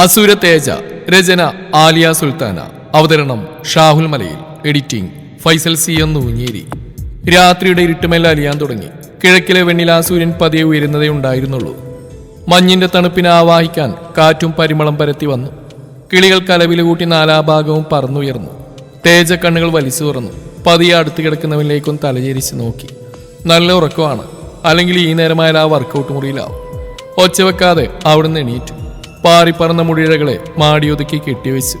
അസുര തേജ രചന ആലിയ സുൽത്താന. അവതരണം ഷാഹുൽ മലയിൽ. എഡിറ്റിംഗ് ഫൈസൽ സി എന്ന് ഊഞ്ഞേരി രാത്രിയുടെ ഇരുട്ടുമേൽ അലിയാൻ തുടങ്ങി. കിഴക്കിലെ വെണ്ണിലാ സൂര്യൻ പതിയെ ഉയരുന്നതേ ഉണ്ടായിരുന്നുള്ളൂ. മഞ്ഞിന്റെ തണുപ്പിനെ ആവാഹിക്കാൻ കാറ്റും പരിമളം പരത്തി വന്നു. കിളികൾ കലവില കൂട്ടി നാലാഭാഗവും പറന്നുയർന്നു. തേജ കണ്ണുകൾ വലിച്ചു തുറന്നു. പതിയെ അടുത്ത് കിടക്കുന്നവനിലേക്കും തലചേരിച്ച് നോക്കി. നല്ല ഉറക്കമാണ്. അല്ലെങ്കിൽ ഈ നേരമായാൽ ആ വർക്കൗട്ട് മുറിയിലാവും. ഒച്ച വെക്കാതെ അവിടുന്ന് എണീറ്റു. പാറിപ്പറന്ന മുടിയിഴകളെ മാടിയൊതുക്കി കെട്ടിവെച്ചു.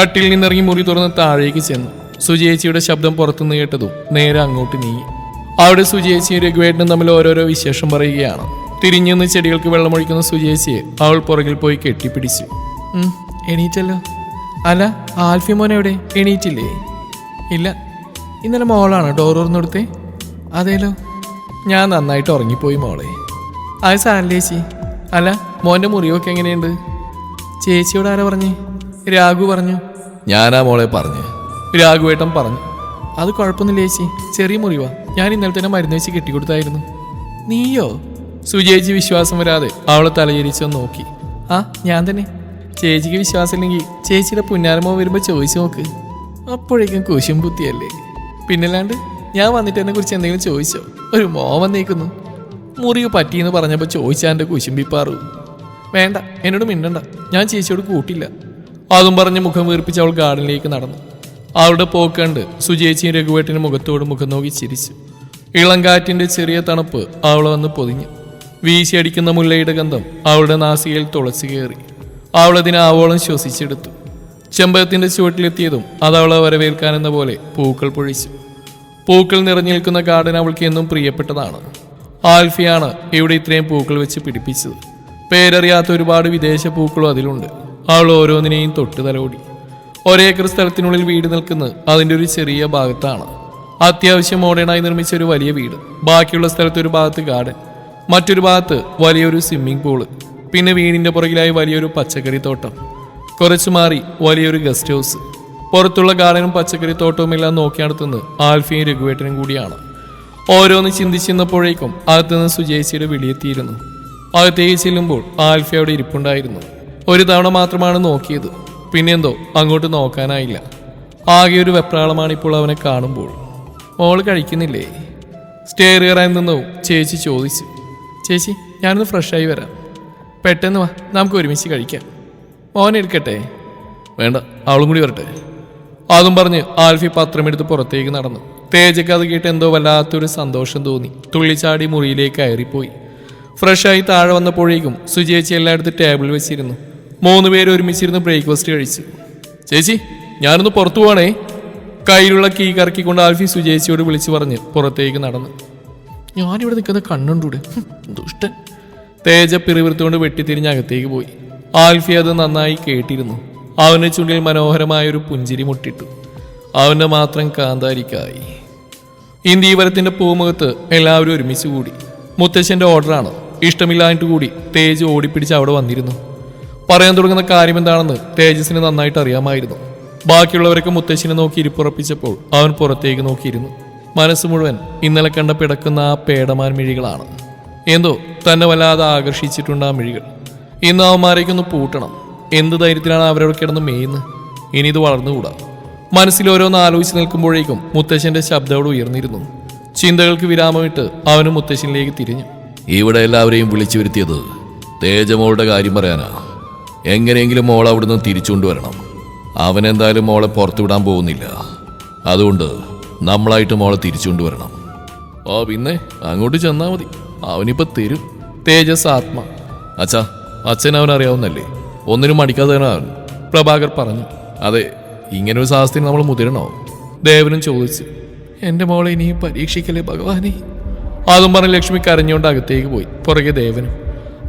കട്ടിൽ നിന്നിറങ്ങി മുറി തുറന്ന് താഴേക്ക് ചെന്നു. സുജേച്ചിയുടെ ശബ്ദം പുറത്തുനിന്ന് കേട്ടതും നേരെ അങ്ങോട്ട് നീങ്ങി. അവിടെ സുജേച്ചിയും രഘുവേട്ടനും തമ്മിൽ ഓരോരോ വിശേഷം പറയുകയാണ്. തിരിഞ്ഞുനിന്ന് ചെടികൾക്ക് വെള്ളമൊഴിക്കുന്ന സുജേച്ചിയെ അവൾ പുറകിൽ പോയി കെട്ടിപ്പിടിച്ചു. "ഉം, എണീറ്റല്ലോ. അല്ല ആൽഫി മോൻ എവിടെ? എണീറ്റില്ലേ? ഇല്ല. ഇന്നലെ മോളാണ് ഡോർ തുറന്നെടുത്തേ അതേലോ. ഞാൻ നന്നായിട്ട് ഉറങ്ങിപ്പോയി മോളെ. അത് സാരല്ലേ ചേച്ചി അല്ല മോന്റെ മുറിവൊക്കെ എങ്ങനെയുണ്ട്? ചേച്ചിയോട് ആരാ പറഞ്ഞേ? രാഘു പറഞ്ഞു? ഞാനാ മോളെ പറഞ്ഞു. രാഘുവേട്ടൻ പറഞ്ഞു. അത് കുഴപ്പമൊന്നുമില്ല ചേച്ചി. ചെറിയ മുറിവാ. ഞാൻ ഇന്നലെ തന്നെ മരുന്ന് വെച്ച് കെട്ടിക്കൊടുത്തായിരുന്നു. നീയോ? സുജേച്ചി വിശ്വാസം വരാതെ അവളെ തലയിരിച്ചു നോക്കി. ആ ഞാൻ തന്നെ. ചേച്ചിക്ക് വിശ്വാസമില്ലെങ്കിൽ ചേച്ചിയുടെ പുന്നാരമോ വരുമ്പോൾ ചോദിച്ചു നോക്ക്. അപ്പോഴേക്കും കുശും ബുദ്ധിയല്ലേ പിന്നല്ലാണ്ട് ഞാൻ വന്നിട്ട് എന്നെ കുറിച്ച് എന്തെങ്കിലും ചോദിച്ചോ? ഒരു മോ വന്നേക്കുന്നു. മുറിവ് പറ്റിയെന്ന് പറഞ്ഞപ്പോൾ ചോദിച്ചാന്റെ കുശുംബിപ്പാറു. വേണ്ട എന്നോട് മിണ്ടണ്ട. ഞാൻ ചേച്ചിയോട് കൂട്ടില്ല. അതും പറഞ്ഞ് മുഖം വീർപ്പിച്ച് അവൾ ഗാർഡനിലേക്ക് നടന്നു. അവളുടെ പോക്കണ്ട് സുചേച്ചിയും രഘുവേട്ടിന് മുഖത്തോട് മുഖം നോക്കി ചിരിച്ചു. ഇളം ചെറിയ തണുപ്പ് അവളെ വന്ന് പൊതിഞ്ഞു. വീശിയടിക്കുന്ന മുല്ലയുടെ ഗന്ധം അവളുടെ നാസികയിൽ തുളച്ചു കയറി. അവളതിനെ ആവോളം ശ്വസിച്ചെടുത്തു. ചെമ്പകത്തിന്റെ ചുവട്ടിലെത്തിയതും അത് അവളെ വരവേൽക്കാനെന്ന പോലെ പൂക്കൾ പൊഴിച്ചു. പൂക്കൾ നിറഞ്ഞു നിൽക്കുന്ന ഗാർഡൻ അവൾക്ക് എന്നും പ്രിയപ്പെട്ടതാണ്. ആൽഫിയാണ് ഇവിടെ ഇത്രയും പൂക്കൾ വെച്ച് പിടിപ്പിച്ചത്. പേരറിയാത്ത ഒരുപാട് വിദേശ പൂക്കളും അതിലുണ്ട്. അവൾ ഓരോന്നിനെയും തൊട്ട് തലോടി ഒരേക്കർ സ്ഥലത്തിനുള്ളിൽ വീട് നിൽക്കുന്നത് അതിന്റെ ഒരു ചെറിയ ഭാഗത്താണ്. അത്യാവശ്യം മോഡേണായി നിർമ്മിച്ച ഒരു വലിയ വീട്. ബാക്കിയുള്ള സ്ഥലത്ത് ഒരു ഭാഗത്ത് ഗാർഡൻ മറ്റൊരു ഭാഗത്ത് വലിയൊരു സ്വിമ്മിംഗ് പൂൾ പിന്നെ വീടിന്റെ പുറകിലായി വലിയൊരു പച്ചക്കറി തോട്ടം. കുറച്ചു മാറി വലിയൊരു ഗസ്റ്റ് ഹൗസ് പുറത്തുള്ള ഗാർഡനും പച്ചക്കറി തോട്ടവും എല്ലാം നോക്കി നടത്തുന്നത് ആൽഫിയും രഘുവേട്ടനും കൂടിയാണ്. ഓരോന്ന് ചിന്തിച്ചിരുന്നപ്പോഴേക്കും അകത്തുനിന്ന് സുജേച്ചിയുടെ വിളിയെത്തിയിരുന്നു അകത്തേക്ക് ചെല്ലുമ്പോൾ ആൽഫി അവിടെ ഇരിപ്പുണ്ടായിരുന്നു. ഒരു തവണ മാത്രമാണ് നോക്കിയത്. പിന്നെന്തോ അങ്ങോട്ട് നോക്കാനായില്ല. ആകെ ഒരു വെപ്രാളമാണ് ഇപ്പോൾ അവനെ കാണുമ്പോൾ. മോൾ കഴിക്കുന്നില്ലേ? സ്റ്റെയർ കയറാൻ നിന്നോ? ചേച്ചി ചോദിച്ചു. ചേച്ചി ഞാനൊന്ന് ഫ്രഷായി വരാം. പെട്ടെന്ന് വാ നമുക്ക് ഒരുമിച്ച് കഴിക്കാം. മോൻ എടുക്കട്ടെ വേണ്ട അവളും കൂടി വരട്ടെ. അതും പറഞ്ഞ് ആൽഫി പത്രമെടുത്ത് പുറത്തേക്ക് നടന്നു. തേജക്ക് കേട്ട് എന്തോ വല്ലാത്തൊരു സന്തോഷം തോന്നി. തുള്ളിച്ചാടി മുറിയിലേക്ക് കയറിപ്പോയി. ഫ്രഷായി താഴെ വന്നപ്പോഴേക്കും സുചേച്ചി എല്ലായിടത്തും ടേബിൾ വെച്ചിരുന്നു. മൂന്ന് പേര് ഒരുമിച്ചിരുന്ന് ബ്രേക്ക്ഫാസ്റ്റ് കഴിച്ചു. ചേച്ചി ഞാനൊന്ന് പുറത്തു പോകണേ കയ്യിലുള്ള കീ കറക്കിക്കൊണ്ട് ആൽഫി സുചേച്ചിയോട് വിളിച്ചു പറഞ്ഞ് പുറത്തേക്ക് നടന്നു. ഞാനിവിടെ നിൽക്കുന്ന കണ്ണുണ്ടൂടെ. ദുഷ്ട ദുഷ്ടൻ. തേജ പിറിവിർത്തുകൊണ്ട് വെട്ടിത്തിരിഞ്ഞ് അകത്തേക്ക് പോയി. ആൽഫി അത് നന്നായി കേട്ടിരുന്നു. അവന്റെ ചുണ്ടിൽ മനോഹരമായ ഒരു പുഞ്ചിരി മുട്ടിട്ടു. അവന്റെ മാത്രം കാന്താരിക്കായി. ഇന്ത്യവരത്തിന്റെ പൂമുഖത്ത് എല്ലാവരും ഒരുമിച്ച് കൂടി. മുത്തശ്ശന്റെ ഓർഡറാണ്? ഇഷ്ടമില്ലായിട്ട് കൂടി തേജ് ഓടിപ്പിടിച്ച് അവിടെ വന്നിരുന്നു. പറയാൻ തുടങ്ങുന്ന കാര്യം എന്താണെന്ന് തേജസിന് നന്നായിട്ട് അറിയാമായിരുന്നു. ബാക്കിയുള്ളവരൊക്കെ മുത്തശ്ശിനെ നോക്കി ഇരിപ്പുറപ്പിച്ചപ്പോൾ അവൻ പുറത്തേക്ക് നോക്കിയിരുന്നു. മനസ്സ് മുഴുവൻ ഇന്നലെ കണ്ട പിടക്കുന്ന ആ പേടമാൻ മിഴികളാണ്. എന്തോ തന്നെ വല്ലാതെ ആകർഷിച്ചിട്ടുണ്ട് ആ മിഴികൾ. ഇന്ന് അവന്മാരേക്കൊന്ന് പൂട്ടണം. എന്ത് ധൈര്യത്തിലാണ് അവരോട് കിടന്ന് മേയുന്നത്? ഇനി ഇത് വളർന്നുകൂടാ. മനസ്സിൽ ഓരോന്ന് ആലോചിച്ച് നിൽക്കുമ്പോഴേക്കും മുത്തശ്ശന്റെ ശബ്ദം അവിടെ ഉയർന്നിരുന്നു. ചിന്തകൾക്ക് വിരാമമിട്ട് അവനും മുത്തശ്ശനിലേക്ക് തിരിഞ്ഞു. ഇവിടെ എല്ലാവരെയും വിളിച്ചു വരുത്തിയത് തേജമോളുടെ കാര്യം പറയാനാ. എങ്ങനെയെങ്കിലും മോൾ അവിടുന്ന് തിരിച്ചുകൊണ്ടുവരണം. അവൻ എന്തായാലും മോളെ പുറത്തു വിടാൻ പോകുന്നില്ല. അതുകൊണ്ട് നമ്മളായിട്ട് മോളെ തിരിച്ചുകൊണ്ടുവരണം. ഓ പിന്നെ അങ്ങോട്ട് ചെന്നാൽ മതി. അവനിപ്പോൾ തരും. തേജസ് ആത്മ. അച്ഛാ അച്ഛൻ അറിയാവുന്നല്ലേ ഒന്നിനും മടിക്കാതെ അവൻ. പ്രഭാകർ പറഞ്ഞു. അതെ ഇങ്ങനെ ഒരു സാഹസത്തിന് നമ്മൾ മുതിരണോ? ദേവനും ചോദിച്ചു. എന്റെ മോളെ ഇനിയും പരീക്ഷിക്കലേ ഭഗവാനെ? അതും പറഞ്ഞ് ലക്ഷ്മി കരഞ്ഞുകൊണ്ട് അകത്തേക്ക് പോയി. പുറകെ ദേവനും.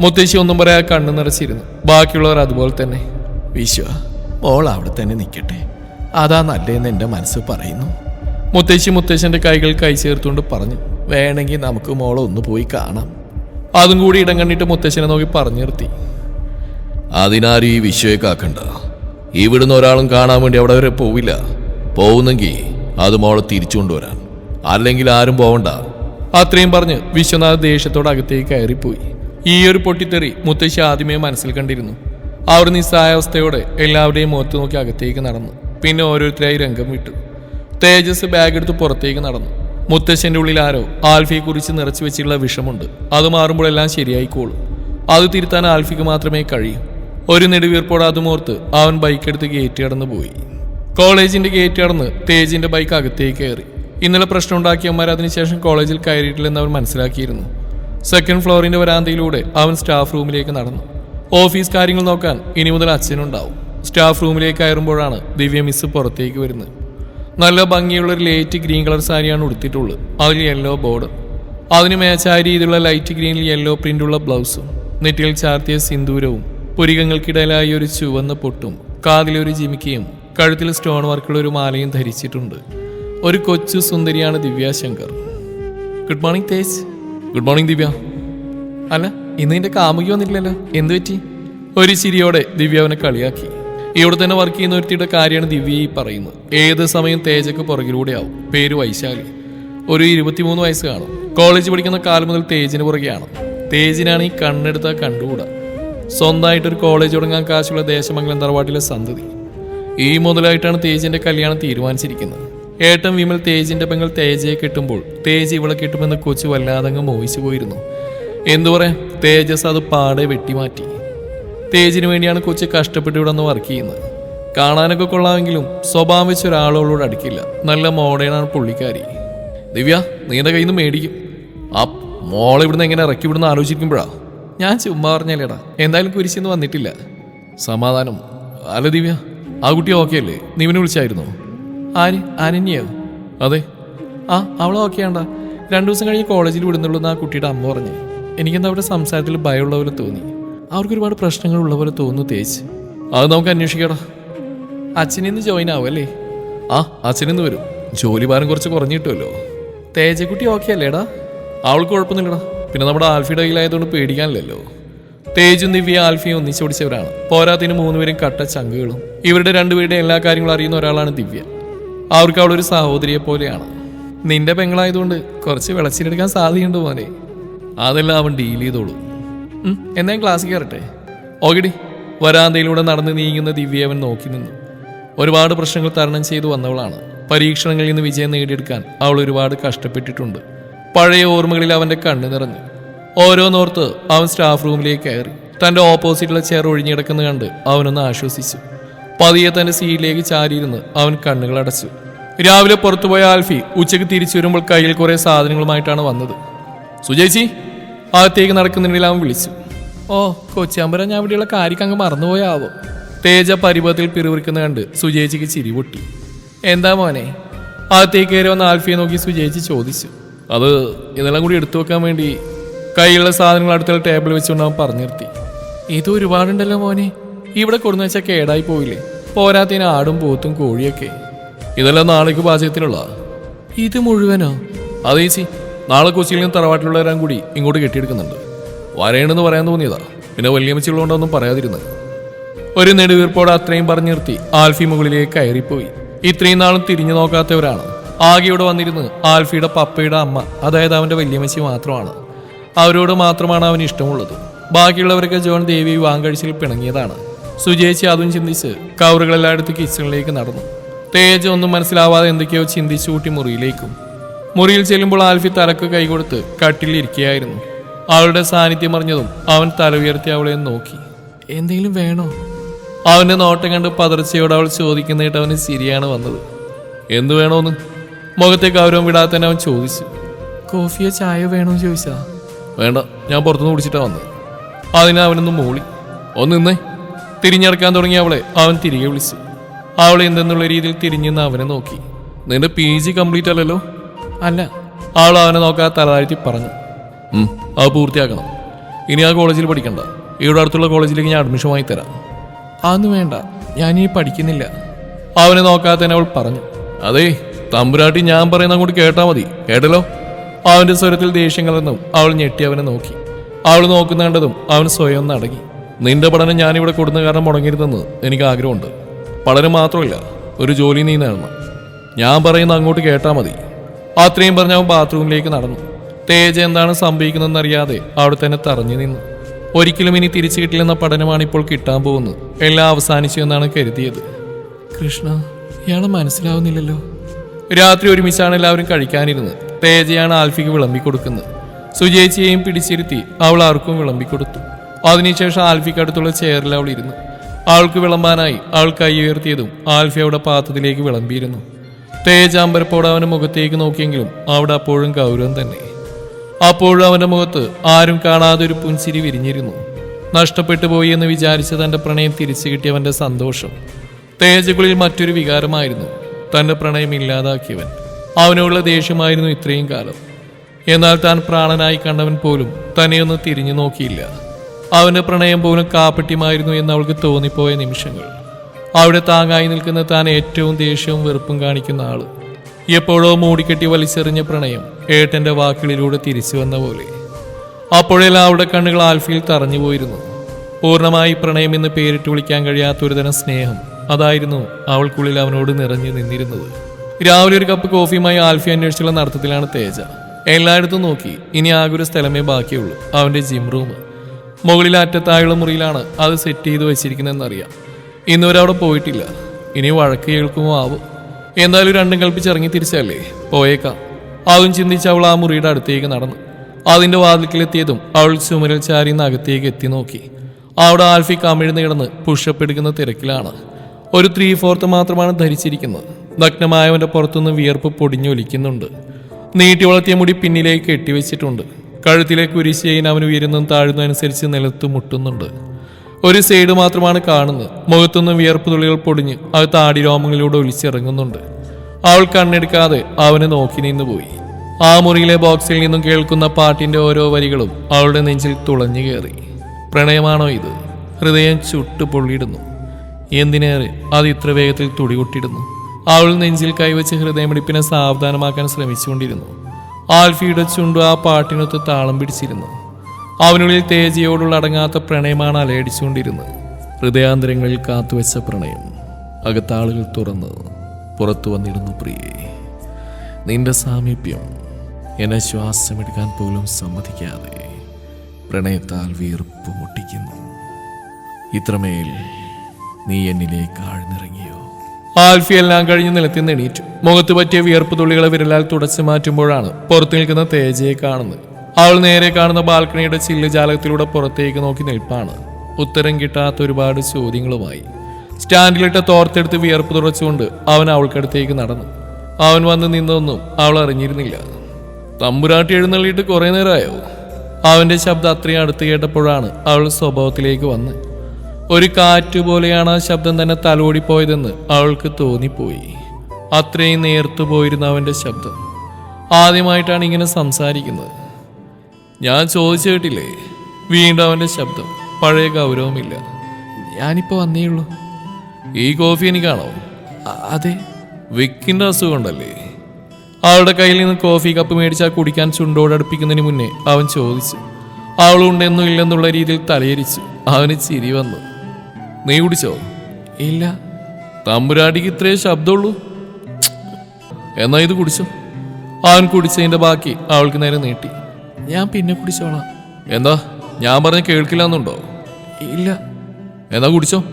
മുത്തശ്ശി ഒന്നും പറയാ കണ്ണു നിറച്ചിരുന്നു. ബാക്കിയുള്ളവർ അതുപോലെ തന്നെ. വിശ്വ മോൾ അവിടെ തന്നെ നിൽക്കട്ടെ. അതാ നല്ലതെന്ന് എന്റെ മനസ്സ് പറയുന്നു. മുത്തശ്ശി മുത്തശ്ശന്റെ കൈകൾ കൈ ചേർത്തുകൊണ്ട് പറഞ്ഞു. വേണമെങ്കിൽ നമുക്ക് മോളെ ഒന്ന് പോയി കാണാം. അതും കൂടി ഇടം കണ്ടിട്ട് മുത്തശ്ശനെ നോക്കി പറഞ്ഞു നിർത്തി. അതിനാരും ഈ വിശ്വയെ കാക്കണ്ട. ഇവിടുന്ന് ഒരാളും കാണാൻ വേണ്ടി അവിടെ വരെ പോവില്ല. പോകുന്നെങ്കിൽ അത് മോളെ തിരിച്ചുകൊണ്ടുവരാൻ അല്ലെങ്കിൽ ആരും പോവണ്ട. അത്രയും പറഞ്ഞ് വിശ്വനാഥ് ദേഷ്യത്തോട് അകത്തേക്ക് കയറിപ്പോയി. ഈ ഒരു പൊട്ടിത്തെറി മുത്തശ്ശി ആദ്യമേ മനസ്സിൽ കണ്ടിരുന്നു. അവർ നിസ്സഹായാവസ്ഥയോടെ എല്ലാവരുടെയും മുഖത്ത് നോക്കി അകത്തേക്ക് നടന്നു. പിന്നെ ഓരോരുത്തരായി രംഗം വിട്ടു. തേജസ് ബാഗ് എടുത്ത് പുറത്തേക്ക് നടന്നു. മുത്തശ്ശന്റെ ഉള്ളിൽ ആരോ ആൽഫിയെ കുറിച്ച് നിറച്ചു വെച്ചിട്ടുള്ള വിഷമുണ്ട്. അത് മാറുമ്പോഴെല്ലാം ശരിയായിക്കോളും. അത് തിരുത്താൻ ആൽഫിക്ക് മാത്രമേ കഴിയൂ. ഒരു നെടുവീർപ്പോടെ അതുമോർത്ത് അവൻ ബൈക്കെടുത്ത് ഗേറ്റ് കടന്നു പോയി കോളേജിന്റെ ഗേറ്റ് കടന്ന് തേജിന്റെ ബൈക്ക് അകത്തേക്ക് കയറി. ഇന്നലെ പ്രശ്നം ഉണ്ടാക്കിയവന്മാർ അതിനുശേഷം കോളേജിൽ കയറിയിട്ടില്ലെന്ന് അവൻ മനസ്സിലാക്കിയിരുന്നു. സെക്കൻഡ് ഫ്ലോറിന്റെ വരാന്തയിലൂടെ അവൻ സ്റ്റാഫ് റൂമിലേക്ക് നടന്നു. ഓഫീസ് കാര്യങ്ങൾ നോക്കാൻ ഇനി മുതൽ അച്ഛനുണ്ടാവും. സ്റ്റാഫ് റൂമിലേക്ക് കയറുമ്പോഴാണ് ദിവ്യ മിസ് പുറത്തേക്ക് വരുന്നത്. നല്ല ഭംഗിയുള്ള ഒരു ലൈറ്റ് ഗ്രീൻ കളർ സാരിയാണ് ഉടുത്തിട്ടുള്ളത്. അതിൽ യെല്ലോ ബോർഡ് അതിന് മേച്ചായ രീതിയിലുള്ള ലൈറ്റ് ഗ്രീനിൽ യെല്ലോ പ്രിന്റുള്ള ബ്ലൗസും നെറ്റിയിൽ ചാർത്തിയ സിന്ദൂരവും പുരികങ്ങൾക്കിടയിലായി ഒരു ചുവന്ന പൊട്ടും കാതിലൊരു ജിമിക്കയും കഴുത്തിൽ സ്റ്റോൺ വർക്കുള്ള ഒരു മാലയും ധരിച്ചിട്ടുണ്ട്. ഒരു കൊച്ചു സുന്ദരിയാണ് Divya Shankar. Good morning Tej. Good morning Divya. അല്ല ഇന്ന് നിന്റെ കാമുകി വന്നിട്ടില്ലല്ലോ. എന്തു പറ്റി? ഒരു ചിരിയോടെ ദിവ്യ അവനെ കളിയാക്കി. ഇവിടെ തന്നെ വർക്ക് ചെയ്യുന്ന ഒരുത്തിയുടെ കാര്യമാണ് ദിവ്യ ഈ പറയുന്നത്. ഏത് സമയം തേജക്ക് പുറകിലൂടെ ആവും. പേര് വൈശാലി. ഒരു ഇരുപത്തിമൂന്ന് വയസ്സ് കാണും. കോളേജ് പഠിക്കുന്ന കാലം മുതൽ തേജിന് പുറകെയാണ്. തേജിനാണ് ഈ കണ്ണെടുത്താൽ കണ്ടുകൂടാ. സ്വന്തമായിട്ടൊരു കോളേജ് തുടങ്ങാൻ കാശുള്ള ദേശമംഗലം തറവാട്ടിലെ സന്തതി. ഈ മുതലായിട്ടാണ് തേജിന്റെ കല്യാണം തീരുമാനിച്ചിരിക്കുന്നത്. ഏട്ടൻ വിമൽ തേജിന്റെ പെങ്ങൾ തേജയെ കിട്ടുമ്പോൾ തേജ് ഇവളെ കിട്ടുമെന്ന് കൊച്ചു വല്ലാതങ്ങ് മോഹിച്ചു പോയിരുന്നു. എന്തു പറയാ? തേജസ് അത് പാടെ വെട്ടിമാറ്റി. തേജിന് വേണ്ടിയാണ് കൊച്ചു കഷ്ടപ്പെട്ട് ഇവിടെ വർക്ക് ചെയ്യുന്നത്. കാണാനൊക്കെ കൊള്ളാമെങ്കിലും സ്വഭാവം വെച്ച് ഒരാളോളോട് അടുക്കില്ല. നല്ല മോഡേണാണ് പുള്ളിക്കാരി. ദിവ്യ നീന്റെ കയ്യിൽ നിന്ന് മേടിക്കും. ആ മോളെ ഇവിടുന്ന് എങ്ങനെ ഇറക്കി വിടുന്ന ആലോചിക്കുമ്പോഴാ? ഞാൻ ചുമ്മാ പറഞ്ഞാലേടാ എന്തായാലും കുരിശിന്ന് വന്നിട്ടില്ല. സമാധാനം. അല്ല ദിവ്യ ആ കുട്ടി ഓക്കെ അല്ലേ? നീ വിളിച്ചായിരുന്നോ? ആര് അനന്യോ അതെ. ആ അവൾ ഓക്കെയാണ്ടാ രണ്ടു ദിവസം കഴിഞ്ഞ് കോളേജിൽ വിടുന്നുള്ളൂ ആ കുട്ടിയുടെ അമ്മ പറഞ്ഞു. എനിക്കെന്താ അവരുടെ സംസാരത്തിൽ ഭയമുള്ള പോലെ തോന്നി. അവർക്ക് ഒരുപാട് പ്രശ്നങ്ങൾ ഉള്ള പോലെ തോന്നുന്നു തേച്ച്. അത് നമുക്ക് അന്വേഷിക്കടാ. അച്ഛനിന്ന് ജോയിൻ ആവും അല്ലേ? ആ അച്ഛനിന്ന് വരും. ജോലി ഭാരം കുറച്ച് കുറഞ്ഞു കിട്ടുമല്ലോ തേജക്കുട്ടി ഓക്കെ അല്ലേടാ? അവൾക്ക് കുഴപ്പമൊന്നുമില്ലടാ. പിന്നെ നമ്മുടെ ആൽഫിയുടെ കയ്യിലായതുകൊണ്ട് പേടിക്കാനില്ലല്ലോ. തേജും ദിവ്യ ആൽഫിയും ഒന്നിച്ചോടിച്ചവരാണ് പോരാത്തിന് മൂന്നുപേരും കട്ട ചങ്കുകളും. ഇവരുടെ രണ്ടുപേരുടെ എല്ലാ കാര്യങ്ങളും അറിയുന്ന ഒരാളാണ് ദിവ്യ. അവർക്ക് ഒരു സഹോദരിയെ പോലെയാണ്. നിന്റെ പെങ്ങളായതുകൊണ്ട് കുറച്ച് വിളച്ചിലെടുക്കാൻ സാധ്യതയുണ്ട് മോനെ. അതെല്ലാം അവൻ ഡീൽ ചെയ്തോളൂ. എന്നാ ക്ലാസ്സിൽ കയറട്ടെ? ഓകെടി വരാന്തയിലൂടെ നടന്ന് നീങ്ങുന്ന ദിവ്യ അവൻ നോക്കി നിന്നു. ഒരുപാട് പ്രശ്നങ്ങൾ തരണം ചെയ്തു വന്നവളാണ്. പരീക്ഷണങ്ങളിൽ നിന്ന് വിജയം നേടിയെടുക്കാൻ അവൾ ഒരുപാട് കഷ്ടപ്പെട്ടിട്ടുണ്ട്. പഴയ ഓർമ്മകളിൽ അവന്റെ കണ്ണ് നിറഞ്ഞു. ഓരോന്നോർത്ത് അവൻ സ്റ്റാഫ് റൂമിലേക്ക് കയറി. തന്റെ ഓപ്പോസിറ്റുള്ള ചെയർ ഒഴിഞ്ഞിടക്കുന്ന കണ്ട് അവനൊന്ന് ആശ്വസിച്ചു. പതിയെ തന്റെ സീറ്റിലേക്ക് ചാരിയിരുന്ന് അവൻ കണ്ണുകൾ അടച്ചു. രാവിലെ പുറത്തുപോയ ആൽഫി ഉച്ചയ്ക്ക് തിരിച്ചു വരുമ്പോൾ കയ്യിൽ കുറെ സാധനങ്ങളുമായിട്ടാണ് വന്നത്. സുജേച്ചി അകത്തേക്ക് നടക്കുന്നതിനിടയിൽ അവൻ വിളിച്ചു. ഓ കൊച്ചാമ്പര ഞാൻ ഇവിടെയുള്ള കാര്യക്ക് അങ്ങ് മറന്നുപോയാവോ? തേജ പരിഭവത്തിൽ പിറുവിറുക്കുന്ന കണ്ട് സുജേച്ചിക്ക് ചിരി പൊട്ടി. എന്താ മോനെ? അകത്തേക്ക് കയറി വന്ന ആൽഫിയെ നോക്കി സുജേച്ചി ചോദിച്ചു. അത് ഇതെല്ലാം കൂടി എടുത്തു വെക്കാൻ വേണ്ടി കയ്യിലുള്ള സാധനങ്ങൾ അടുത്തുള്ള ടേബിൾ വെച്ചുകൊണ്ട് അവൻ പറഞ്ഞു നിർത്തി ഇത് ഒരുപാടുണ്ടല്ലോ മോനെ. ഇവിടെ കൊടുന്നു വെച്ചാൽ കേടായി പോയില്ലേ? പോരാത്തിന് ആടും പോത്തും കോഴിയൊക്കെ. ഇതെല്ലാം നാളേക്ക് പാചകത്തിനുള്ള ഇത് മുഴുവനോ? അതേ ചേച്ചി നാളെ കൊച്ചിയിൽ നിന്ന് തറവാട്ടിലുള്ളവരാൻ കൂടി ഇങ്ങോട്ട് കെട്ടിയെടുക്കുന്നുണ്ട്. വരേണ്ടെന്ന് പറയാൻ തോന്നിയതാ. പിന്നെ വല്യമ്മച്ചുള്ളതുകൊണ്ടൊന്നും പറയാതിരുന്നത്. ഒരു നെടുവീർപ്പോടെ അത്രയും പറഞ്ഞു നിർത്തി ആൽഫി മുകളിലേക്ക് കയറിപ്പോയി. ഇത്രയും നാളും തിരിഞ്ഞു നോക്കാത്തവരാണ്. ആകെ ഇവിടെ വന്നിരുന്ന് ആൽഫിയുടെ പപ്പയുടെ അമ്മ അതായത് അവന്റെ വല്യമ്മച്ചി മാത്രമാണ്. അവരോട് മാത്രമാണ് അവന് ഇഷ്ടമുള്ളത്. ബാക്കിയുള്ളവരൊക്കെ ജോൺ ദേവി വാങ്കഴിച്ചിൽ പിണങ്ങിയതാണ്. സുജേച്ചി അതും ചിന്തിച്ച് കവറുകളെല്ലാം എടുത്ത് കിച്ചണിലേക്ക് നടന്നു. തേജ ഒന്നും മനസ്സിലാവാതെ എന്തൊക്കെയോ ചിന്തിച്ചു കൂട്ടി മുറിയിലേക്കും. മുറിയിൽ ചെല്ലുമ്പോൾ ആൽഫി തലക്ക് കൈകൊടുത്ത് കട്ടിലിരിക്കുകയായിരുന്നു അവളുടെ സാന്നിധ്യം അറിഞ്ഞതും അവൻ തല ഉയർത്തി അവളെ നോക്കി. എന്തെങ്കിലും വേണോ? അവന്റെ നോട്ടം കണ്ട് പതർച്ചയോട് അവൾ ചോദിക്കുന്നതായിട്ട് അവന് ശരിയാണ് വന്നത്. എന്തു വേണോന്ന്? മുഖത്തെ ഗൗരവം വിടാതെ തന്നെ അവൻ ചോദിച്ചു. കോഫിയോ ചായയോ വേണോ ചോദിച്ചാ വേണ്ട ഞാൻ പുറത്തുനിന്ന് കുടിച്ചിട്ടാ വന്നത്. അതിന് അവനൊന്ന് മൂളി. ഒന്ന് നിന്നേ. തിരിഞ്ഞടക്കാൻ തുടങ്ങിയ അവളെ. അവൻ തിരികെ വിളിച്ചു. അവൾ എന്തെന്നുള്ള രീതിയിൽ തിരിഞ്ഞെന്ന് അവനെ നോക്കി. നിന്റെ പി ജി കംപ്ലീറ്റ് അല്ലല്ലോ? അല്ല. അവൾ അവനെ നോക്കാതെ തലതാഴ്ത്തി പറഞ്ഞു. "ഉം, അത് പൂർത്തിയാക്കണം. ഇനി ആ കോളേജിൽ പഠിക്കണ്ട. ഇവിടെ അടുത്തുള്ള കോളേജിലേക്ക് ഞാൻ അഡ്മിഷൻ വാങ്ങി തരാം. അതൊന്നും വേണ്ട. ഞാൻ ഇനി പഠിക്കുന്നില്ല. അവനെ നോക്കാതെ തന്നെ അവൾ പറഞ്ഞു. അതെ തമ്പുരാട്ടി ഞാൻ പറയുന്ന അങ്ങോട്ട് കേട്ടാ മതി. കേട്ടല്ലോ? അവന്റെ സ്വരത്തിൽ ദേഷ്യം കലർന്നും അവൾ ഞെട്ടി അവനെ നോക്കി. അവൾ നോക്കുന്ന കണ്ടതും അവൻ സ്വയം ഒന്ന് അടങ്ങി നിന്റെ പഠനം ഞാനിവിടെ കൊടുന്ന കാരണം മുടങ്ങരുതെന്ന് എനിക്ക് ആഗ്രഹമുണ്ട്. പഠനം മാത്രമല്ല ഒരു ജോലി നീ നേടണം. ഞാൻ പറയുന്ന അങ്ങോട്ട് കേട്ടാൽ മതി. അത്രയും പറഞ്ഞ് അവൻ ബാത്റൂമിലേക്ക് നടന്നു. തേജ എന്താണ് സംഭവിക്കുന്നതെന്ന് അറിയാതെ അവിടെ തന്നെ തറഞ്ഞു നിന്നു. ഒരിക്കലും ഇനി തിരിച്ചു കിട്ടില്ലെന്ന പഠനമാണ് ഇപ്പോൾ കിട്ടാൻ പോകുന്നത്. എല്ലാം അവസാനിച്ചു എന്നാണ് കരുതിയത്. കൃഷ്ണ ഇയാളെ മനസ്സിലാവുന്നില്ലല്ലോ. രാത്രി ഒരുമിച്ചാണ് എല്ലാവരും കഴിക്കാനിരുന്നത്. തേജയാണ് ആൽഫിക്ക് വിളമ്പിക്കൊടുക്കുന്നത് സുജേച്ചിയെയും പിടിച്ചിരുത്തി അവൾ ആർക്കും വിളമ്പി കൊടുത്തു. അതിനുശേഷം ആൽഫിക്ക് അടുത്തുള്ള ചെയറിൽ അവൾ ഇരുന്നു. അവൾക്ക് വിളമ്പാനായി അവൾ കൈ ഉയർത്തിയതും ആൽഫി അവിടെ പാത്രത്തിലേക്ക് വിളമ്പിയിരുന്നു. തേജാമ്പരപ്പോടെ അവന്റെ മുഖത്തേക്ക് നോക്കിയെങ്കിലും അവിടെ അപ്പോഴും ഗൗരവം തന്നെ. അപ്പോഴും അവന്റെ മുഖത്ത് ആരും കാണാതെ ഒരു പുൻസിരി വിരിഞ്ഞിരുന്നു. നഷ്ടപ്പെട്ടു പോയി എന്ന് വിചാരിച്ച തന്റെ പ്രണയം തിരിച്ചു കിട്ടിയവന്റെ സന്തോഷം. തേജകുളിൽ മറ്റൊരു വികാരമായിരുന്നു തന്റെ പ്രണയം ഇല്ലാതാക്കിയവൻ. അവനുള്ള ദേഷ്യമായിരുന്നു ഇത്രയും കാലം. എന്നാൽ താൻ പ്രാണനായി കണ്ടവൻ പോലും തന്നെയൊന്ന് തിരിഞ്ഞു നോക്കിയില്ല. അവന്റെ പ്രണയം പോലും കാപ്പട്യമായിരുന്നു എന്ന് അവൾക്ക് തോന്നിപ്പോയ നിമിഷങ്ങൾ. അവിടെ താങ്ങായി നിൽക്കുന്ന താൻ ഏറ്റവും ദേഷ്യവും വെറുപ്പും കാണിക്കുന്ന ആൾ. എപ്പോഴോ മൂടിക്കെട്ടി വലിച്ചെറിഞ്ഞ പ്രണയം ഏട്ടന്റെ വാക്കുകളിലൂടെ തിരിച്ചു വന്ന പോലെ. അപ്പോഴെല്ലാം അവളുടെ കണ്ണുകൾ ആൽഫിയിൽ തറഞ്ഞുപോയിരുന്നു പൂർണമായി പ്രണയം എന്ന് പേരിട്ട് വിളിക്കാൻ കഴിയാത്ത ഒരുതരം സ്നേഹം അതായിരുന്നു അവൾക്കുള്ളിൽ അവനോട് നിറഞ്ഞു നിന്നിരുന്നത്. രാവിലെ ഒരു കപ്പ് കോഫിയുമായി ആൽഫി അന്വേഷിച്ചുള്ള നടത്തത്തിലാണ് തേജ. എല്ലായിടത്തും നോക്കി ഇനി ആകെ ഒരു സ്ഥലമേ ബാക്കിയുള്ളൂ. അവന്റെ ജിം റൂം മുകളിൽ അറ്റത്തായുള്ള മുറിയിലാണ് അത് സെറ്റ് ചെയ്ത് വെച്ചിരിക്കുന്നതെന്നറിയാം. ഇന്നുവരെ അവിടെ പോയിട്ടില്ല. ഇനി വഴക്ക് കേൾക്കുമോ ആവും. എന്തായാലും രണ്ടും കൽപ്പിച്ചിറങ്ങി തിരിച്ചല്ലേ? പോയേക്കാം. അതും ചിന്തിച്ച് അവൾ ആ മുറിയുടെ അടുത്തേക്ക് നടന്നു. അതിന്റെ വാതിൽക്കിലെത്തിയതും അവൾ ചുമരൽ ചാരി അകത്തേക്ക് എത്തി നോക്കി. അവിടെ ആൽഫി കമിഴ്ന്ന് കിടന്ന് പുഷപ്പ് എടുക്കുന്ന തിരക്കിലാണ്. ഒരു ത്രീ ഫോർത്ത് മാത്രമാണ് ധരിച്ചിരിക്കുന്നത്. നഗ്നമായവന്റെ പുറത്തുനിന്ന് വിയർപ്പ് പൊടിഞ്ഞൊലിക്കുന്നുണ്ട്. നീട്ടി വളർത്തിയ മുടി പിന്നിലേക്ക് കെട്ടിവെച്ചിട്ടുണ്ട്. കഴുത്തിലെ കുരിശയിൽ അവൻ ഉയരുന്നതും താഴുന്നതനുസരിച്ച് നിലത്ത് മുട്ടുന്നുണ്ട്. ഒരു സൈഡ് മാത്രമാണ് കാണുന്നത്. മുഖത്തുനിന്ന് വിയർപ്പ് തുള്ളികൾ പൊടിഞ്ഞ് അത് താടി രോമങ്ങളിലൂടെ ഒലിച്ചിറങ്ങുന്നുണ്ട്. അവൾ കണ്ണെടുക്കാതെ അവനെ നോക്കി നിന്ന് പോയി. ആ മുറിയിലെ ബോക്സിൽ നിന്നും കേൾക്കുന്ന പാട്ടിന്റെ ഓരോ വരികളും അവളുടെ നെഞ്ചിൽ തുളഞ്ഞു കയറി. പ്രണയമാണോ ഇത്? ഹൃദയം ചുട്ടു പൊള്ളിയിടുന്നു എന്തിനേറെ? അത് ഇത്ര വേഗത്തിൽ തുടികൊട്ടിടുന്നു. അവൾ നെഞ്ചിൽ കൈവച്ച് ഹൃദയമിടിപ്പിനെ സാവധാനമാക്കാൻ ശ്രമിച്ചുകൊണ്ടിരുന്നു. ആൽഫിയുടെ ചുണ്ടു ആ പാട്ടിനൊത്ത് താളം പിടിച്ചിരുന്നു. അവനുള്ളിൽ തേജയോടുള്ള അടങ്ങാത്ത പ്രണയമാണ് അലയടിച്ചുകൊണ്ടിരുന്നത്. ഹൃദയാന്തരങ്ങളിൽ കാത്തുവെച്ച പ്രണയം അകത്താളുകൾ തുറന്ന് പുറത്തു വന്നിരുന്നു പ്രിയേ. നിന്റെ സാമീപ്യം എന്നെ ശ്വാസമെടുക്കാൻ പോലും സമ്മതിക്കാതെ പ്രണയത്താൽ വീർപ്പ് മുട്ടിക്കുന്നു. ഇത്രമേൽ നീ എന്നിലേക്ക് ആഴ്ന്നിറങ്ങിയോ? ആൽഫി എല്ലാം കഴിഞ്ഞ് നിലത്തിൽ നിന്ന് മുഖത്ത് പറ്റിയ വിയർപ്പ് തുള്ളികളെ വിരലാൽ തുടച്ചു മാറ്റുമ്പോഴാണ് പുറത്തു നിൽക്കുന്ന തേജയെ കാണുന്നത്. അവൾ നേരെ കാണുന്ന ബാൽക്കണിയുടെ ചില്ല് ജാലകത്തിലൂടെ പുറത്തേക്ക് നോക്കി നിൽപ്പാണ്. ഉത്തരം കിട്ടാത്ത ഒരുപാട് ചോദ്യങ്ങളുമായി. സ്റ്റാൻഡിലിട്ട തോർത്തെടുത്ത് വിയർപ്പ് തുടച്ചുകൊണ്ട് അവൻ അവൾക്കടുത്തേക്ക് നടന്നു. അവൻ വന്ന് നിന്നൊന്നും അവൾ അറിഞ്ഞിരുന്നില്ല. തമ്പുരാട്ടി എഴുന്നള്ളിയിട്ട് കുറേ നേരമായോ? അവന്റെ ശബ്ദം അത്രയും അടുത്ത് കേട്ടപ്പോഴാണ് അവൾ സ്വഭാവത്തിലേക്ക് വന്ന് ഒരു കാറ്റ് പോലെയാണ് ആ ശബ്ദം തന്നെ തലോടിപ്പോയതെന്ന് അവൾക്ക് തോന്നിപ്പോയി. അത്രയും നേർത്തു പോയിരുന്ന അവന്റെ ശബ്ദം. ആദ്യമായിട്ടാണ് ഇങ്ങനെ സംസാരിക്കുന്നത്. ഞാൻ ചോദിച്ചു കേട്ടില്ലേ? വീണ്ടും അവന്റെ ശബ്ദം. പഴയ ഗൗരവമില്ല. ഞാനിപ്പോൾ വന്നേ ഉള്ളൂ. ഈ കോഫി എനിക്കാണോ? അതെ. വിക്കിന്റെ അസുഖമുണ്ടല്ലേ അവളുടെ കയ്യിൽ നിന്ന് കോഫി കപ്പ് മേടിച്ചാൽ കുടിക്കാൻ ചുണ്ടോടടുപ്പിക്കുന്നതിന് മുന്നേ അവൻ ചോദിച്ചു. അവളുണ്ടെന്നും ഇല്ലെന്നുള്ള രീതിയിൽ തലയരിച്ചു. അവന് ചിരി വന്നു. നീ കുടിച്ചോ? ഇല്ല. തമ്പുരാടിക്ക് ഇത്രേ ശബ്ദമുള്ളൂ. എന്നാ ഇത് കുടിച്ചോ? അവൻ കുടിച്ചതിന്റെ ബാക്കി അവൾക്ക് നേരെ നീട്ടി. ഞാൻ പിന്നെ കുടിച്ചോളാം. എന്താ? ഞാൻ പറഞ്ഞ കേൾക്കില്ലെന്നുണ്ടോ? ഇല്ല. എന്നാ കുടിച്ചോ?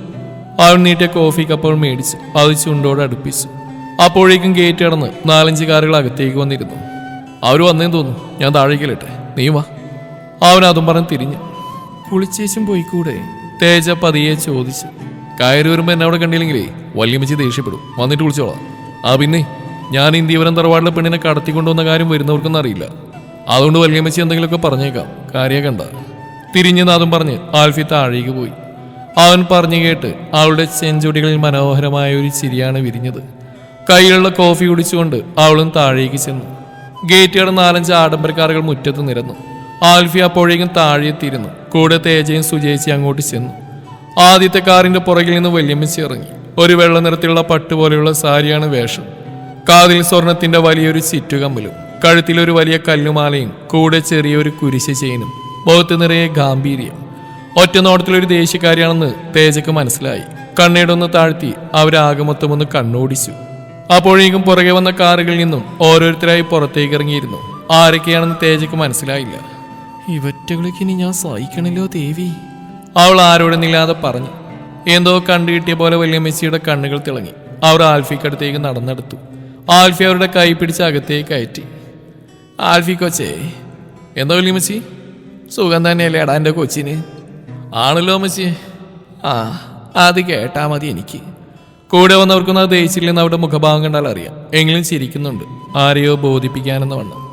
അവൻ നീട്ടിയ കോഫി കപ്പ് മേടിച്ച് മേടിച്ചു അത് ചുണ്ടോടെ അടുപ്പിച്ചു. അപ്പോഴേക്കും ഗേറ്റ് അടന്ന് നാലഞ്ച് കാറുകൾ അകത്തേക്ക് വന്നിരുന്നു. അവർ വന്നേന്ന് തോന്നുന്നു ഞാൻ താഴേക്കലട്ടെ നീ വാ. അവൻ അതും പറഞ്ഞ് തിരിഞ്ഞു. കുളിച്ചേച്ചും പോയിക്കൂടെ? തേജ പതിയെ ചോദിച്ചു. കയറി വരുമ്പോ എന്നെ അവിടെ കണ്ടില്ലെങ്കിലേ വല്യമ്മച്ചി ദേഷ്യപ്പെടും. വന്നിട്ട് വിളിച്ചോളാം ആ പിന്നെ ഞാൻ ഇന്ത്യവരം തറവാടിലെ പെണ്ണിനെ കടത്തിക്കൊണ്ടുവന്ന കാര്യം വരുന്നവർക്കൊന്നും അറിയില്ല. അതുകൊണ്ട് വല്യമ്മച്ചി എന്തെങ്കിലുമൊക്കെ പറഞ്ഞേക്കാം. കാര്യ കണ്ട. തിരിഞ്ഞു നാദം പറഞ്ഞ് ആൽഫി താഴേക്ക് പോയി. അവൻ പറഞ്ഞു കേട്ട് അവളുടെ ചെഞ്ചുടികളിൽ മനോഹരമായ ഒരു ചിരിയാണ് വിരിഞ്ഞത്. കയ്യിലുള്ള കോഫി കുടിച്ചുകൊണ്ട് അവളും താഴേക്ക് ചെന്നു. ഗേറ്റ് കടന്ന് നാലഞ്ച് ആഡംബരക്കാരുകൾ മുറ്റത്ത് നിരന്നു. ആൽഫി അപ്പോഴേക്കും താഴെ എത്തിയിരുന്നു. കൂടെ തേജയും സുജയിച്ച് അങ്ങോട്ട് ചെന്നു. ആദ്യത്തെ കാറിന്റെ പുറകിൽ നിന്ന് വല്യമ്മച്ചി ഇറങ്ങി. ഒരു വെള്ള നിറത്തിലുള്ള പട്ടുപോലെയുള്ള സാരിയാണ് വേഷം. കാതിൽ സ്വർണത്തിന്റെ വലിയൊരു ചുറ്റുകമ്മലും കഴുത്തിലൊരു വലിയ കല്ലുമാലയും കൂടെ ചെറിയൊരു കുരിശ് ചെയിനും മുഖത്ത് നിറയെ ഗാംഭീര്യം. ഒറ്റ നോട്ടത്തിലൊരു ദേശീയക്കാരിയാണെന്ന് തേജക്ക് മനസ്സിലായി. കണ്ണീടൊന്ന് താഴ്ത്തി അവരാകെ മൊത്തം ഒന്ന് കണ്ണോടിച്ചു. അപ്പോഴേക്കും പുറകെ വന്ന കാറുകളിൽ നിന്നും ഓരോരുത്തരായി പുറത്തേക്ക് ഇറങ്ങിയിരുന്നു. ആരൊക്കെയാണെന്ന് തേജക്ക് മനസ്സിലായില്ല. ഇവറ്റകളേക്ക് ഇനി ഞാൻ സഹിക്കണല്ലോ ദേവി. അവൾ ആരോടെന്നില്ലാതെ പറഞ്ഞു. എന്തോ കണ്ടു കിട്ടിയ പോലെ മെസ്സിയുടെ കണ്ണുകൾ തിളങ്ങി. അവർ ആൽഫിക്കടുത്തേക്ക് നടന്നെടുത്തു. ആൽഫി അവരുടെ കൈ പിടിച്ച് അകത്തേക്ക് കയറ്റി. ആൽഫി കൊച്ചേ എന്തോ മെസ്സി? സുഖം തന്നെയല്ലേ എടാ എന്റെ കൊച്ചിന്? ആണല്ലോ മെസ്സി? ആ അത് കേട്ടാ മതി എനിക്ക്. കൂടെ വന്നവർക്കൊന്നും അത് ദേശിച്ചില്ലെന്ന് അവരുടെ മുഖഭാവം കണ്ടാൽ അറിയാം. എങ്കിലും ചിരിക്കുന്നുണ്ട്. ആരെയോ ബോധിപ്പിക്കാനെന്ന് വണ്ണം.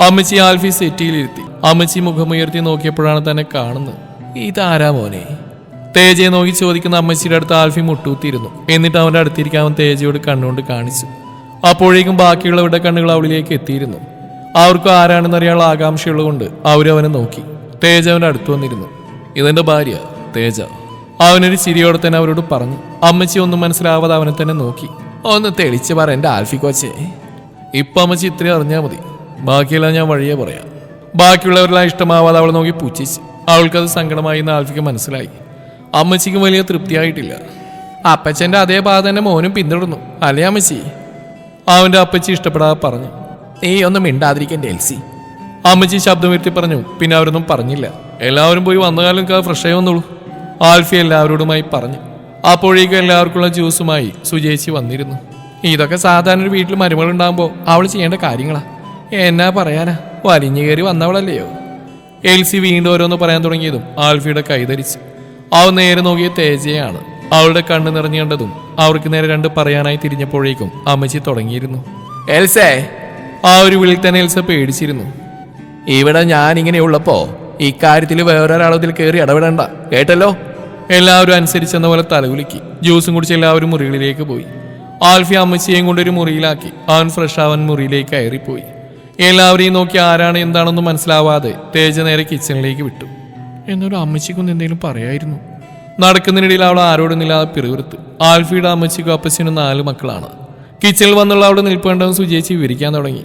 അമ്മച്ചി ആൽഫി സെറ്റിയിലിരുത്തി. അമ്മച്ചി മുഖമുയർത്തി നോക്കിയപ്പോഴാണ് തന്നെ കാണുന്നത്. ഇതാരാ മോനെ? തേജയെ നോക്കി ചോദിക്കുന്ന അമ്മച്ചിയുടെ അടുത്ത് ആൽഫി മുട്ടൂത്തിയിരുന്നു എന്നിട്ട് അവന്റെ അടുത്തിരിക്കാൻ തേജയോട് കണ്ണുകൊണ്ട് കാണിച്ചു. അപ്പോഴേക്കും ബാക്കിയുള്ളവരുടെ കണ്ണുകൾ അവളിലേക്ക് എത്തിയിരുന്നു. അവർക്ക് ആരാണെന്ന് അറിയാനുള്ള ആകാംക്ഷയുള്ളതുകൊണ്ട് അവരവനെ നോക്കി. തേജ അവന്റെ അടുത്ത് വന്നിരുന്നു. ഇതെന്റെ ഭാര്യ തേജ. അവനൊരു ചിരിയോടെ തന്നെ അവരോട് പറഞ്ഞു. അമ്മച്ചി ഒന്നും മനസ്സിലാവാതെ അവനെ തന്നെ നോക്കി. ഒന്ന് തെളിച്ച് പറ എന്റെ ആൽഫി കോച്ചേ. ഇപ്പൊ അമ്മച്ചി ഇത്രയും അറിഞ്ഞാൽ മതി. ബാക്കിയെല്ലാം ഞാൻ വഴിയേ പറയാം. ബാക്കിയുള്ളവരെല്ലാം ഇഷ്ടമാവാതെ അവളെ നോക്കി പുച്ഛിച്ച് അവൾക്കത് സങ്കടമായി എന്ന് ആൽഫിക്ക് മനസ്സിലായി. അമ്മച്ചിക്കും വലിയ തൃപ്തിയായിട്ടില്ല. അപ്പച്ചന്റെ അതേ പാത തന്നെ മോനും പിന്തുടർന്നു. അല്ലേ അമ്മച്ചി? അവന്റെ അപ്പച്ചി ഇഷ്ടപ്പെടാതെ പറഞ്ഞു. നീ ഒന്നും മിണ്ടാതിരിക്കേണ്ട എൽസി. അമ്മച്ചി ശബ്ദം പറഞ്ഞു. പിന്നെ അവരൊന്നും പറഞ്ഞില്ല. എല്ലാവരും പോയി വന്ന കാലം ഫ്രഷ് ആയി വന്നോളൂ. ആൽഫി എല്ലാവരോടുമായി പറഞ്ഞു. അപ്പോഴേക്കും എല്ലാവർക്കുള്ള ജ്യൂസുമായി സുജേച്ചി വന്നിരുന്നു. ഇതൊക്കെ സാധാരണ ഒരു വീട്ടിൽ മരുമകളുണ്ടാകുമ്പോൾ അവൾ ചെയ്യേണ്ട കാര്യങ്ങളാ. എന്നാ പറയാനാ? വലിഞ്ഞു കയറി വന്നവളല്ലയോ എൽസി വീണ്ടും ഓരോന്ന് പറയാൻ തുടങ്ങിയതും ആൽഫിയുടെ കൈതരിച്ച് അവൻ നേരെ നോക്കിയ തേജയാണ്. അവളുടെ കണ്ണ് നിറഞ്ഞു കണ്ടതും അവർക്ക് നേരെ രണ്ട് പറയാനായി തിരിഞ്ഞപ്പോഴേക്കും അമ്മച്ചി തുടങ്ങിയിരുന്നു. എൽസേ. ആ ഒരു വിളിയിൽ തന്നെ എൽസ പേടിച്ചിരുന്നു. ഇവിടെ ഞാൻ ഇങ്ങനെയുള്ളപ്പോ ഇക്കാര്യത്തിൽ വേറൊരാളതിൽ കയറി ഇടപെടണ്ട. കേട്ടല്ലോ? എല്ലാവരും അനുസരിച്ചെന്ന പോലെ തലകുലുക്കി ജ്യൂസും കുടിച്ച് എല്ലാവരും മുറികളിലേക്ക് പോയി. ആൽഫി അമ്മച്ചിയെയും കൊണ്ടൊരു മുറിയിലാക്കി. അവൻ ഫ്രഷ് ആവാൻ മുറിയിലേക്ക് കയറിപ്പോയി. എല്ലാവരെയും നോക്കി ആരാണ് എന്താണെന്ന് മനസ്സിലാവാതെ തേജ നേരെ കിച്ചണിലേക്ക് വിട്ടു. എന്നോട് അമ്മച്ചിക്കൊന്ന് എന്തെങ്കിലും പറയായിരുന്നു. നടക്കുന്നതിനിടയിൽ അവൾ ആരോടൊന്നില്ലാതെ പിറുവിറുത്ത് ആൽഫിയുടെ അമ്മച്ചിക്കും അപ്പച്ചനും നാല് മക്കളാണ്. കിച്ചണിൽ വന്നുള്ള അവിടെ നിൽപ്പ് സുജയിച്ച് സുജേച്ചി വിവരിക്കാൻ തുടങ്ങി.